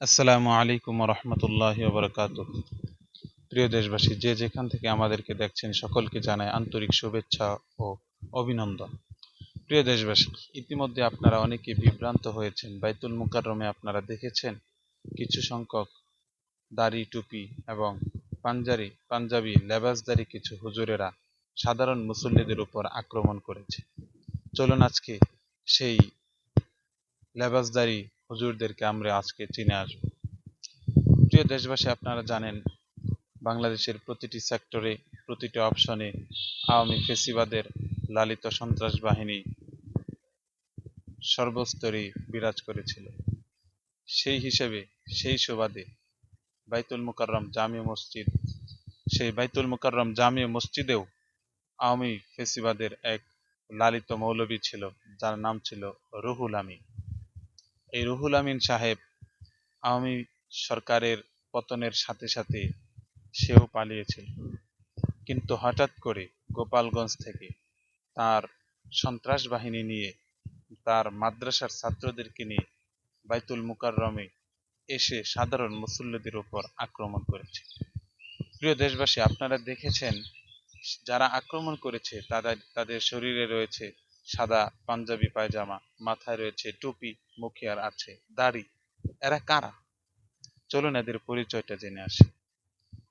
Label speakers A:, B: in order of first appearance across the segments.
A: আসসালামু আলাইকুম রহমতুল্লাহ বরকাত প্রিয় দেশবাসী, যে যেখান থেকে আমাদেরকে দেখছেন, সকলকে জানায় আন্তরিক শুভেচ্ছা ও অভিনন্দন। প্রিয় দেশবাসী, ইতিমধ্যে আপনারা অনেকে বিভ্রান্ত হয়েছেন। বাইতুল মুকাররমে আপনারা দেখেছেন কিছু সংখ্যক দাড়ি, টুপি এবং পাঞ্জারি পাঞ্জাবি লেবাসদারি কিছু হুজুরেরা সাধারণ মুসল্লিদের উপর আক্রমণ করেছে। চলুন আজকে সেই লেবাসদারি হুজুরদেরকে আমরা আজকে চিনে আসব। প্রিয় দেশবাসী, আপনারা জানেন, বাংলাদেশের প্রতিটি সেক্টরে, প্রতিটি অপশনে আওয়ামী ফেসিবাদের লালিত সন্ত্রাস বাহিনী সর্বস্তরে বিরাজ করেছিল। সেই হিসেবে, সেই সুবাদে বাইতুল মুকাররম জাতীয় মসজিদ, সেই বাইতুল মুকাররম জাতীয় মসজিদেও আওয়ামী ফেসিবাদের এক লালিত মৌলবী ছিল, যার নাম ছিল রুহুল আমিন। এই রুহুল আমিন সাহেব আওয়ামী সরকারের পতনের সাথে সাথে সেও পালিয়েছিল কিন্তু হঠাৎ করে গোপালগঞ্জ থেকে তার সন্ত্রাস বাহিনী নিয়ে তার মাদ্রাসার ছাত্রদেরকে নিয়ে বাইতুল মুকাররমে এসে সাধারণ মুসল্লিদের উপর আক্রমণ করেছে। প্রিয় দেশবাসী, আপনারা দেখেছেন যারা আক্রমণ করেছে তাদের তাদের শরীরে রয়েছে সাদা পাঞ্জাবি পায়জামা, মাথায় রয়েছে টুপি মুখে আর আছে দাড়ি। এরা কারা? চলুন এদের পরিচয়টা জেনে আসি।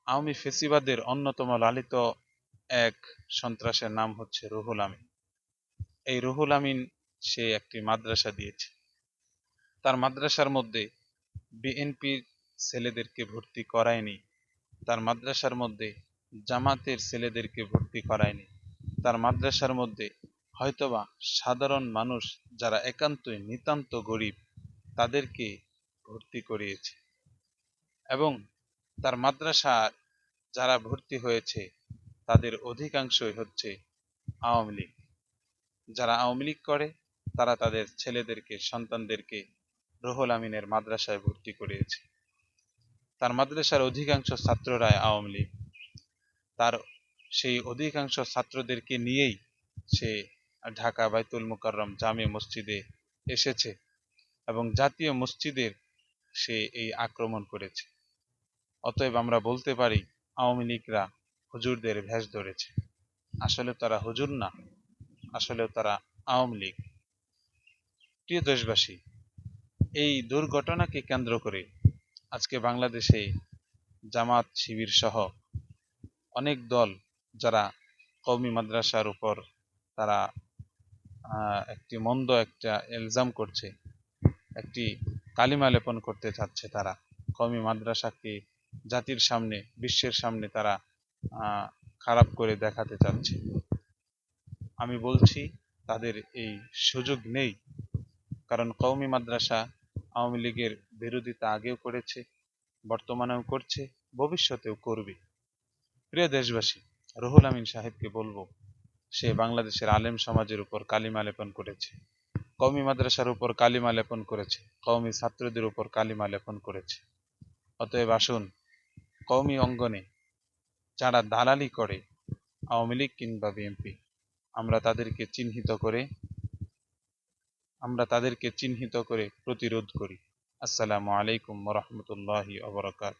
A: আওয়ামী ফেসিবাদের অন্যতম লালিত এক সন্ত্রাসের নাম হচ্ছে রুহুল আমিন। এই রুহুল আমিন সে একটি মাদ্রাসা দিয়েছে। তার মাদ্রাসার মধ্যে বিএনপির ছেলেদেরকে ভর্তি করায়নি, তার মাদ্রাসার মধ্যে জামাতের ছেলেদেরকে ভর্তি করায়নি, তার মাদ্রাসার মধ্যে হয়তোবা সাধারণ মানুষ যারা একান্তই নিতান্ত গরিব, তাদেরকে ভর্তি করিয়েছে। এবং তার মাদ্রাসার যারা ভর্তি হয়েছে, তাদের অধিকাংশই হচ্ছে আওয়ামী লীগ। যারা আওয়ামী লীগ করে, তারা তাদের ছেলেদেরকে, সন্তানদেরকে রুহুল আমিনের মাদ্রাসায় ভর্তি করিয়েছে। তার মাদ্রাসার অধিকাংশ ছাত্ররাই আওয়ামী লীগ। তার সেই অধিকাংশ ছাত্রদেরকে নিয়েই সে ঢাকা বাইতুল মুকাররম জামে মসজিদে এসেছে এবং জাতীয় মসজিদের সে এই আক্রমণ করেছে। অতএব আমরা বলতে পারি, আওয়ামী লীগরা হুজুরদের ভেষ ধরেছে। আসলে তারা হুজুর না, আসলে তারা আওয়ামী লীগ। প্রিয় দেশবাসী, এই দুর্ঘটনাকে কেন্দ্র করে আজকে বাংলাদেশে জামাত শিবির সহ অনেক দল, যারা কৌমি মাদ্রাসার উপর তারা একটি মন্দ একটা এলজাম করছে, একটি কালিমা লেপন করতে চাচ্ছে তারা। কমি মাদ্রাসাকে জাতির সামনে, বিশ্বের সামনে তারা খারাপ করে দেখাতে চাচ্ছে। আমি বলছি, তাদের এই সুযোগ নেই, কারণ কৌমি মাদ্রাসা আওয়ামী লীগের বিরোধিতা আগেও করেছে, বর্তমানেও করছে, ভবিষ্যতেও করবে। প্রিয় দেশবাসী, রুহুল আমিন সাহেবকে বলব সে বাংলাদেশের আলেম সমাজের উপর কালিমা লেপন করেছে। কৌমি মাদ্রাসার উপর কালিমা লেপন করেছে। কৌমি ছাত্রদের উপর কালিমা লেপন করেছে। অতএব আসুন কৌমি অঙ্গনে যারা দালালি করে আওয়ামী লীগ কিংবা বিএনপি আমরা তাদেরকে চিহ্নিত করে আমরা তাদেরকে চিহ্নিত করে প্রতিরোধ করি। আসসালামু আলাইকুম রহমতুল্লাহি আবরকাত